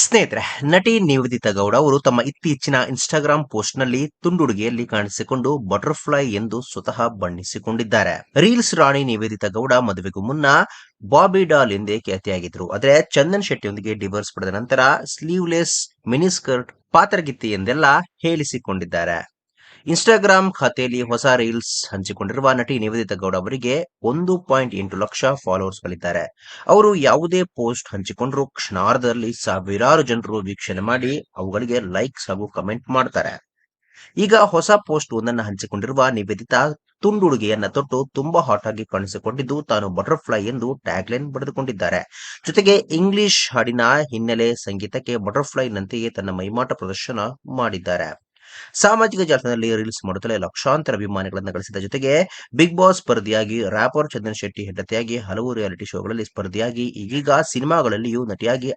ಸ್ನೇಹಿತರೆ, ನಟಿ ನಿವೇದಿತಾ ಗೌಡ ಅವರು ತಮ್ಮ ಇತ್ತೀಚಿನ ಇನ್ಸ್ಟಾಗ್ರಾಮ್ ಪೋಸ್ಟ್ನಲ್ಲಿ ತುಂಡುಡುಗೆಯಲ್ಲಿ ಕಾಣಿಸಿಕೊಂಡು ಬಟರ್ಫ್ಲೈ ಎಂದು ಸ್ವತಃ ಬಣ್ಣಿಸಿಕೊಂಡಿದ್ದಾರೆ. ರೀಲ್ಸ್ ರಾಣಿ ನಿವೇದಿತಾ ಗೌಡ ಮದುವೆಗೂ ಮುನ್ನ ಬಾಬಿ ಡಾಲ್ ಎಂದೇ ಖ್ಯಾತಿಯಾಗಿದ್ರು ಆದರೆ ಚಂದನ್ ಶೆಟ್ಟಿಯೊಂದಿಗೆ ಡಿವೋರ್ಸ್ ಪಡೆದ ನಂತರ ಸ್ಲೀವ್ಲೆಸ್ ಮಿನಿಸ್ಕರ್ಟ್ ಪಾತ್ರಗಿತ್ತಿ ಎಂದೆಲ್ಲ ಹೇಳಿಸಿಕೊಂಡಿದ್ದಾರೆ. ಇನ್ಸ್ಟಾಗ್ರಾಂ ಖಾತೆಯಲ್ಲಿ ಹೊಸ ರೀಲ್ಸ್ ಹಂಚಿಕೊಂಡಿರುವ ನಟಿ ನಿವೇದಿತ ಗೌಡ ಅವರಿಗೆ ಒಂದು ಪಾಯಿಂಟ್ ಎಂಟು ಲಕ್ಷ ಫಾಲೋವರ್ಸ್ ಗಳಿದ್ದಾರೆ. ಅವರು ಯಾವುದೇ ಪೋಸ್ಟ್ ಹಂಚಿಕೊಂಡ್ರು ಕ್ಷಣಾರ್ಧದಲ್ಲಿ ಸಾವಿರಾರು ಜನರು ವೀಕ್ಷಣೆ ಮಾಡಿ ಅವುಗಳಿಗೆ ಲೈಕ್ಸ್ ಹಾಗೂ ಕಮೆಂಟ್ ಮಾಡ್ತಾರೆ. ಈಗ ಹೊಸ ಪೋಸ್ಟ್ ಒಂದನ್ನು ಹಂಚಿಕೊಂಡಿರುವ ನಿವೇದಿತ ತುಂಡುಡುಗೆಯನ್ನ ತೊಟ್ಟು ತುಂಬಾ ಹಾಟ್ ಆಗಿ ಕಾಣಿಸಿಕೊಂಡಿದ್ದು ತಾನು ಬಟರ್ಫ್ಲೈ ಎಂದು ಟ್ಯಾಗ್ ಲೈನ್ ಪಡೆದುಕೊಂಡಿದ್ದಾರೆ ಜೊತೆಗೆ ಇಂಗ್ಲಿಷ್ ಹಾಡಿನ ಹಿನ್ನೆಲೆ ಸಂಗೀತಕ್ಕೆ ಬಟರ್ಫ್ಲೈ ನಂತೆಯೇ ತನ್ನ ಮೈಮಾಟ ಪ್ರದರ್ಶನ ಮಾಡಿದ್ದಾರೆ. ಸಾಮಾಜಿಕ ಜಾಲತಾಣದಲ್ಲಿ ರೀಲ್ಸ್ ಮಾಡುತ್ತಲೇ ಲಕ್ಷಾಂತರ ಅಭಿಮಾನಿಗಳನ್ನು ಗಳಿಸಿದ ಜೊತೆಗೆ ಬಿಗ್ ಬಾಸ್ ಸ್ಪರ್ಧಿಯಾಗಿ ರ್ಯಾಪರ್ ಚಂದನ್ ಶೆಟ್ಟಿ ಹೆಂಡತಿಯಾಗಿ ಹಲವು ರಿಯಾಲಿಟಿ ಶೋಗಳಲ್ಲಿ ಸ್ಪರ್ಧಿಯಾಗಿ ಈಗೀಗ ಸಿನಿಮಾಗಳಲ್ಲಿಯೂ ನಟಿಯಾಗಿ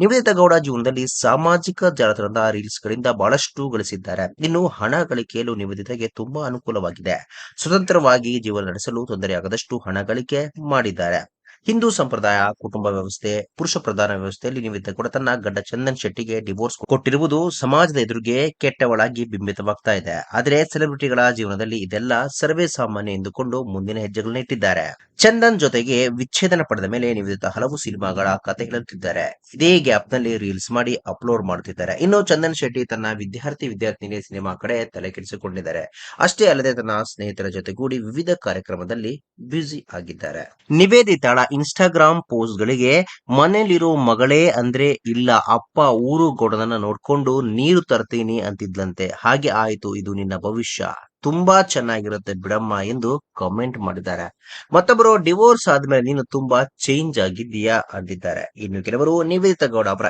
ನಿವೇದಿತ ಗೌಡ ಜೀವನದಲ್ಲಿ ಸಾಮಾಜಿಕ ಜಾಲತಾಣದ ರೀಲ್ಸ್ ಗಳಿಂದ ಬಹಳಷ್ಟು ಗಳಿಸಿದ್ದಾರೆ. ಇನ್ನು ಹಣ ಗಳಿಕೆಯಲ್ಲೂ ನಿವೇದಿತಗೆ ತುಂಬಾ ಅನುಕೂಲವಾಗಿದೆ. ಸ್ವತಂತ್ರವಾಗಿ ಜೀವನ ನಡೆಸಲು ತೊಂದರೆಯಾಗದಷ್ಟು ಹಣ ಗಳಿಕೆ ಮಾಡಿದ್ದಾರೆ. ಹಿಂದೂ ಸಂಪ್ರದಾಯ, ಕುಟುಂಬ ವ್ಯವಸ್ಥೆ, ಪುರುಷ ಪ್ರಧಾನ ವ್ಯವಸ್ಥೆಯಲ್ಲಿ ನಿಮಿತ್ತ ಕೂಡ ತನ್ನ ಗಂಡ ಚಂದನ್ ಶೆಟ್ಟಿಗೆ ಡಿವೋರ್ಸ್ ಕೊಟ್ಟಿರುವುದು ಸಮಾಜದ ಎದುರಿಗೆ ಕೆಟ್ಟವಳಾಗಿ ಬಿಂಬಿತವಾಗ್ತಾ ಇದೆ. ಆದರೆ ಸೆಲೆಬ್ರಿಟಿಗಳ ಜೀವನದಲ್ಲಿ ಇದೆಲ್ಲ ಸರ್ವೇ ಸಾಮಾನ್ಯ ಎಂದುಕೊಂಡು ಮುಂದಿನ ಹೆಜ್ಜೆಗಳನ್ನ ಇಟ್ಟಿದ್ದಾರೆ. ಚಂದನ್ ಜೊತೆಗೆ ವಿಚ್ಛೇದನ ಪಡೆದ ಮೇಲೆ ನಿವೇದಿತ ಹಲವು ಸಿನಿಮಾಗಳ ಕತೆ ಹೇಳುತ್ತಿದ್ದಾರೆ. ಇದೇ ಗ್ಯಾಪ್ನಲ್ಲಿ ರೀಲ್ಸ್ ಮಾಡಿ ಅಪ್ಲೋಡ್ ಮಾಡುತ್ತಿದ್ದಾರೆ. ಇನ್ನು ಚಂದನ್ ಶೆಟ್ಟಿ ತನ್ನ ವಿದ್ಯಾರ್ಥಿ ವಿದ್ಯಾರ್ಥಿನಿ ಸಿನಿಮಾ ಕಡೆ ತಲೆ ಕೆಡಿಸಿಕೊಂಡಿದ್ದಾರೆ. ಅಷ್ಟೇ ಅಲ್ಲದೆ ತನ್ನ ಸ್ನೇಹಿತರ ಜೊತೆಗೂಡಿ ವಿವಿಧ ಕಾರ್ಯಕ್ರಮದಲ್ಲಿ ಬ್ಯುಸಿ ಆಗಿದ್ದಾರೆ. ನಿವೇದಿತಾಳ ಇನ್ಸ್ಟಾಗ್ರಾಂ ಪೋಸ್ಟ್ ಗಳಿಗೆ ಮನೇಲಿರೋ ಮಗಳೇ ಅಂದ್ರೆ ಇಲ್ಲ, ಅಪ್ಪ ಊರು ಗೊಡದನ್ನ ನೋಡ್ಕೊಂಡು ನೀರು ತರ್ತೀನಿ ಅಂತಿದ್ಲಂತೆ. ಹಾಗೆ ಆಯ್ತು, ಇದು ನಿನ್ನ ಭವಿಷ್ಯ. ತುಂಬಾ ಚೆನ್ನಾಗಿರುತ್ತೆ ಬಿಡಮ್ಮ ಎಂದು ಕಾಮೆಂಟ್ ಮಾಡಿದ್ದಾರೆ. ಮತ್ತೊಬ್ಬರು ಡಿವೋರ್ಸ್ ಆದ್ಮೇಲೆ ನೀನು ತುಂಬಾ ಚೇಂಜ್ ಆಗಿದ್ದೀಯಾ ಅಂದಿದ್ದಾರೆ ಇನ್ನು ಕೆಲವರು ನಿವೇದಿತ ಗೌಡ ಅವರ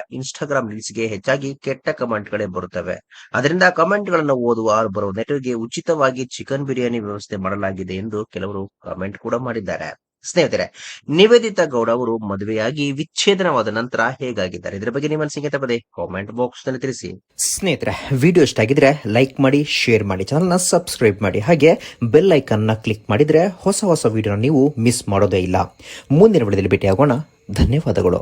ರೀಲ್ಸ್ಗೆ ಹೆಚ್ಚಾಗಿ ಕೆಟ್ಟ ಕಮೆಂಟ್ ಗಳೇ ಬರುತ್ತವೆ. ಅದರಿಂದ ಕಮೆಂಟ್ಗಳನ್ನು ಓದುವ ಬರುವ ಉಚಿತವಾಗಿ ಚಿಕನ್ ಬಿರಿಯಾನಿ ವ್ಯವಸ್ಥೆ ಮಾಡಲಾಗಿದೆ ಎಂದು ಕೆಲವರು ಕಮೆಂಟ್ ಕೂಡ ಮಾಡಿದ್ದಾರೆ. ಸ್ನೇಹಿತರೆ, ನಿವೇದಿತಾ ಗೌಡ ಅವರು ಮದುವೆಯಾಗಿ ವಿಚ್ಛೇದನವಾದ ನಂತರ ಹೇಗಾಗಿದ್ದಾರೆ? ಇದರ ಬಗ್ಗೆ ನಿಮ್ಮ ಅನಿಸಿಕೆ ತಪ್ಪದೆ ಕಾಮೆಂಟ್ ಬಾಕ್ಸ್ನಲ್ಲಿ ತಿಳಿಸಿ. ಸ್ನೇಹಿತರೆ ವಿಡಿಯೋ ಇಷ್ಟ ಆಗಿದ್ರೆ ಲೈಕ್ ಮಾಡಿ ಶೇರ್ ಮಾಡಿ ಚಾನಲ್ನ ಸಬ್ಸ್ಕ್ರೈಬ್ ಮಾಡಿ, ಹಾಗೆ ಬೆಲ್ ಐಕನ್ನ ಕ್ಲಿಕ್ ಮಾಡಿದ್ರೆ ಹೊಸ ಹೊಸ ವಿಡಿಯೋನ ನೀವು ಮಿಸ್ ಮಾಡೋದೇ ಇಲ್ಲ. ಮುಂದಿನ ವಿಡಿಯೋದಲ್ಲಿ ಭೇಟಿಯಾಗೋಣ. ಧನ್ಯವಾದಗಳು.